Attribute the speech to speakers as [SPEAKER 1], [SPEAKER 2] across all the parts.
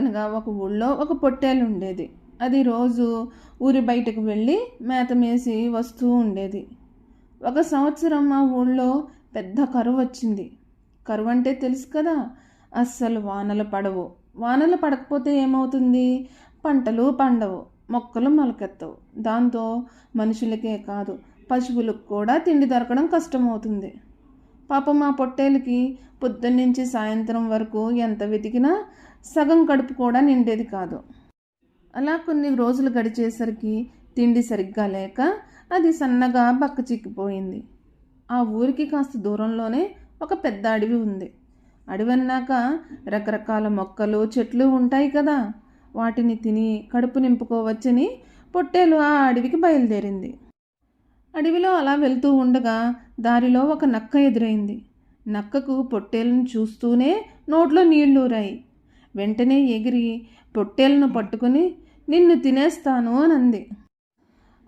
[SPEAKER 1] అనగా ఒక ఊళ్ళో ఒక పొట్టేలు ఉండేది. అది రోజు ఊరి బయటకు వెళ్ళి మేత మేసి వస్తూ ఉండేది. ఒక సంవత్సరం ఆ ఊళ్ళో పెద్ద కరువు వచ్చింది. కరువు అంటే తెలుసు కదా అస్సలు వానలు పడవు. వానలు పడకపోతే ఏమవుతుంది? పంటలు పండవు మొక్కలు మొలకెత్తవు. దాంతో మనుషులకే కాదు పశువులకు కూడా తిండి దొరకడం కష్టమవుతుంది. పాపం మా పొట్టేలకి పొద్దున్నుంచి సాయంత్రం వరకు ఎంత వెతికినా సగం కడుపు కూడా నిండేది కాదు. అలా కొన్ని రోజులు గడిచేసరికి తిండి సరిగ్గా లేక అది సన్నగా బక్క చిక్కిపోయింది. ఆ ఊరికి కాస్త దూరంలోనే ఒక పెద్ద అడవి ఉంది. అడవి అన్నాక రకరకాల మొక్కలు చెట్లు ఉంటాయి కదా వాటిని తిని కడుపు నింపుకోవచ్చని పొట్టేలు ఆ అడవికి బయలుదేరింది. అడవిలో అలా వెళ్తూ ఉండగా దారిలో ఒక నక్క ఎదురైంది. నక్కకు పొట్టేలను చూస్తూనే నోట్లో నీళ్ళూరాయి. వెంటనే ఎగిరి పొట్టేలను పట్టుకుని నిన్ను తినేస్తాను అని అంది.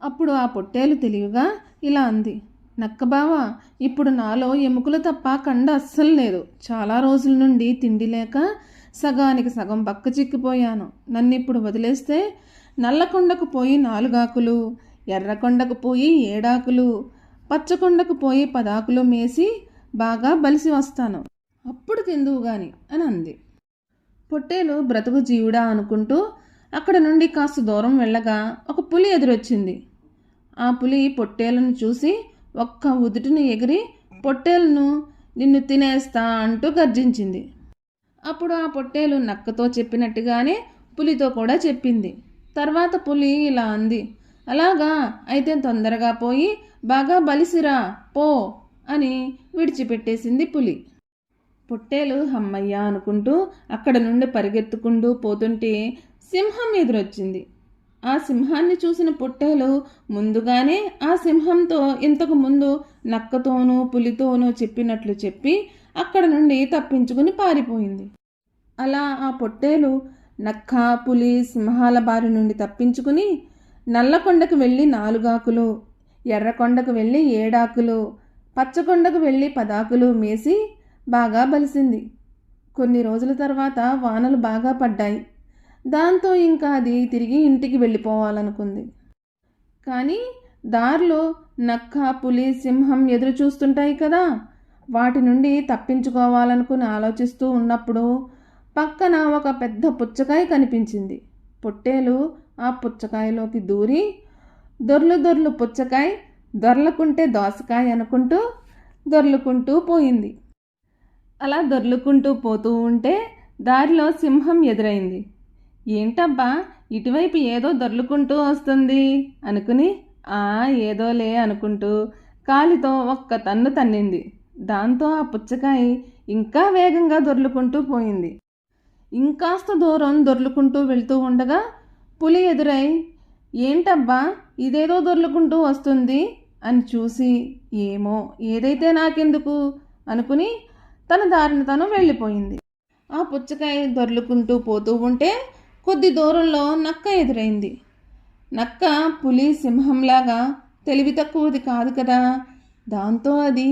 [SPEAKER 1] అప్పుడు ఆ పొట్టేలు తెలివిగా ఇలా అంది. నక్కబావ ఇప్పుడు నాలో ఎముకలు తప్ప కండ అస్సలు లేదు. చాలా రోజుల నుండి తిండి లేక సగానికి సగం బక్క చిక్కిపోయాను. నన్ను ఇప్పుడు వదిలేస్తే నల్లకొండకు పోయి నాలుగాకులు ఎర్రకొండకు పోయి ఏడాకులు పచ్చకొండకు పోయి పదాకులు మేసి బాగా బలిసి వస్తాను. అప్పుడు తిందువు గాని అని అంది. పొట్టేలు బ్రతుకు జీవుడా అనుకుంటూ అక్కడ నుండి కాస్త దూరం వెళ్ళగా ఒక పులి ఎదురొచ్చింది. ఆ పులి పొట్టేలను చూసి ఒక్క ఉదుటిని ఎగిరి పొట్టేలను నిన్ను తినేస్తా అంటూ గర్జించింది. అప్పుడు ఆ పొట్టేలు నక్కతో చెప్పినట్టుగానే పులితో కూడా చెప్పింది. తర్వాత పులి ఇలా అంది అలాగా అయితే తొందరగా పోయి బాగా బలిసిరా పో అని విడిచిపెట్టేసింది పులి. పొట్టేలు హమ్మయ్య అనుకుంటూ అక్కడ నుండి పరిగెత్తుకుంటూ పోతుంటే సింహం ఎదురొచ్చింది. ఆ సింహాన్ని చూసిన పొట్టేలు ముందుగానే ఆ సింహంతో ఇంతకు ముందు నక్కతోనూ పులితోనూ చెప్పినట్లు చెప్పి అక్కడ నుండి తప్పించుకుని పారిపోయింది. అలా ఆ పొట్టేలు నక్క పులి సింహాల బారి నుండి తప్పించుకుని నల్లకొండకు వెళ్ళి నాలుగాకులు ఎర్రకొండకు వెళ్ళి ఏడాకులు పచ్చకొండకు వెళ్ళి పదాకులు మేసి బాగా బలిసింది. కొన్ని రోజుల తర్వాత వానలు బాగా పడ్డాయి. దాంతో ఇంకా అది తిరిగి ఇంటికి వెళ్ళిపోవాలనుకుంది. కానీ దారిలో నక్క పులి సింహం ఎదురు చూస్తుంటాయి కదా! వాటి నుండి తప్పించుకోవాలనుకుని ఆలోచిస్తూ ఉన్నప్పుడు పక్కన ఒక పెద్ద పుచ్చకాయ కనిపించింది. పొట్టేలు ఆ పుచ్చకాయలోకి దూరి దొర్లు దొర్లు పుచ్చకాయ దొర్లకుంటే దోసకాయ అనుకుంటూ దొర్లుకుంటూ పోయింది. అలా దొర్లుకుంటూ పోతూ ఉంటే దారిలో సింహం ఎదురైంది. ఏంటబ్బా ఇటువైపు ఏదో దొర్లుకుంటూ వస్తుంది అనుకుని ఆ ఏదోలే అనుకుంటూ కాలితో ఒక్క తన్ను తన్నింది. దాంతో ఆ పుచ్చకాయ ఇంకా వేగంగా దొర్లుకుంటూ పోయింది. ఇంకాస్త దూరం దొర్లుకుంటూ వెళ్తూ ఉండగా పులి ఎదురై ఏంటబ్బా ఇదేదో దొర్లుకుంటూ వస్తుంది అని చూసి ఏమో ఏదైతే నాకెందుకు అనుకుని తన దారిని తను వెళ్ళిపోయింది. ఆ పుచ్చకాయ దొర్లుకుంటూ పోతూ ఉంటే కొద్ది దూరంలో నక్క ఎదురైంది. నక్క పులి సింహంలాగా తెలివి తక్కువది కాదు కదా. దాంతో అది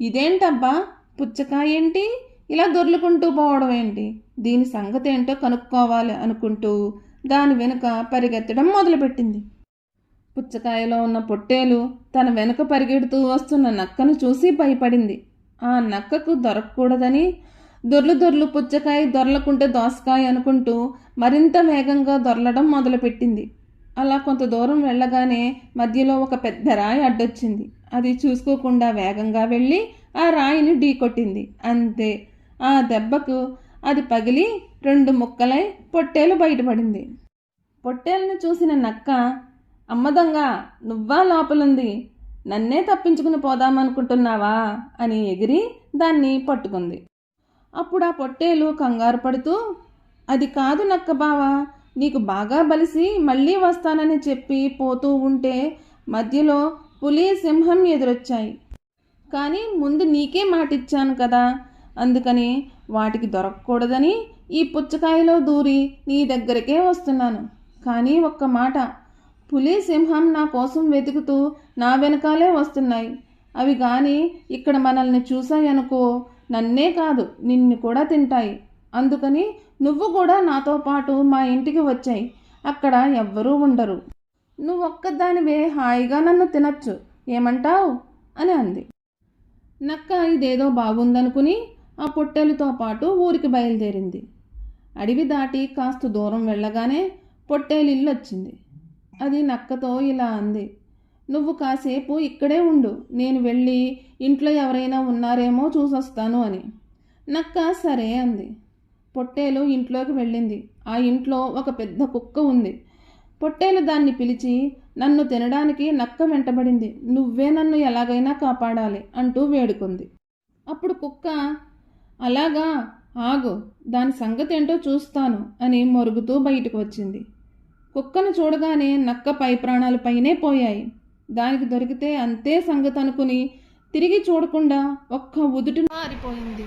[SPEAKER 1] ఇదేంటబ్బా పుచ్చకాయ ఏంటి? ఇలా దొర్లుకుంటూ పోవడం ఏంటి? దీని సంగతి ఏంటో కనుక్కోవాలి అనుకుంటూ దాని వెనుక పరిగెత్తడం మొదలుపెట్టింది. పుచ్చకాయలో ఉన్న పొట్టేలు తన వెనుక పరిగెడుతూ వస్తున్న నక్కను చూసి భయపడింది. ఆ నక్కకు దొరకకూడదని దొర్లు దొర్లు పుచ్చకాయ దొరలకుంటే దోసకాయ అనుకుంటూ మరింత వేగంగా దొరలడం మొదలుపెట్టింది. అలా కొంత దూరం వెళ్ళగానే మధ్యలో ఒక పెద్ద రాయి అడ్డొచ్చింది. అది చూసుకోకుండా వేగంగా వెళ్ళి ఆ రాయిని ఢీకొట్టింది. అంతే. ఆ దెబ్బకు అది పగిలి రెండు ముక్కలై పొట్టేలు బయటపడింది. పొట్టేలను చూసిన నక్క అమ్మదంగా నువ్వా లోపలుంది? నన్నే తప్పించుకుని పోదామనుకుంటున్నావా? అని ఎగిరి దాన్ని పట్టుకుంది. అప్పుడు ఆ పొట్టేలు కంగారు పడుతూ అది కాదు నక్క బావా నీకు బాగా బలిసి మళ్ళీ వస్తానని చెప్పి పోతూ ఉంటే మధ్యలో పులి సింహం ఎదురొచ్చాయి. కానీ ముందు నీకే మాటిచ్చాను కదా అందుకని వాటికి దొరకకూడదని ఈ పుచ్చకాయలో దూరి నీ దగ్గరకే వస్తున్నాను. కానీ ఒక్క మాట పులి సింహం నా కోసం వెతుకుతూ నా వెనకాలే వస్తున్నాయి. అవి కానీ ఇక్కడ మనల్ని చూశాయనుకో నన్నే కాదు నిన్ను కూడా తింటాయి. అందుకని నువ్వు కూడా నాతో పాటు మా ఇంటికి వచ్చాయి. అక్కడ ఎవ్వరూ ఉండరు. నువ్వు ఒక్కదానివే హాయిగా నన్ను తినచ్చు ఏమంటావు? అని అంది. నక్క ఇదేదో బాగుందనుకుని ఆ పొట్టెలుతో పాటు ఊరికి బయలుదేరింది. అడవి దాటి కాస్త దూరం వెళ్ళగానే పొట్టేలిల్లు వచ్చింది. అది నక్కతో ఇలా అంది. నువ్వు కాసేపు ఇక్కడే ఉండు. నేను వెళ్ళి ఇంట్లో ఎవరైనా ఉన్నారేమో చూసొస్తాను అని. నక్క సరే అంది. పొట్టేలు ఇంట్లోకి వెళ్ళింది. ఆ ఇంట్లో ఒక పెద్ద కుక్క ఉంది. పొట్టేలు దాన్ని పిలిచి నన్ను తినడానికి నక్క వెంటబడింది. నువ్వే నన్ను ఎలాగైనా కాపాడాలి అంటూ వేడుకుంది. అప్పుడు కుక్క అలాగా ఆగు. దాని సంగతి ఏంటో చూస్తాను అని మొరుగుతూ బయటకు వచ్చింది. కుక్కను చూడగానే నక్క పై ప్రాణాలు పైనే పోయాయి. దానికి దొరికితే అంతే సంగతి అనుకుని తిరిగి చూడకుండా ఒక్క ఉదుటి మారిపోయింది.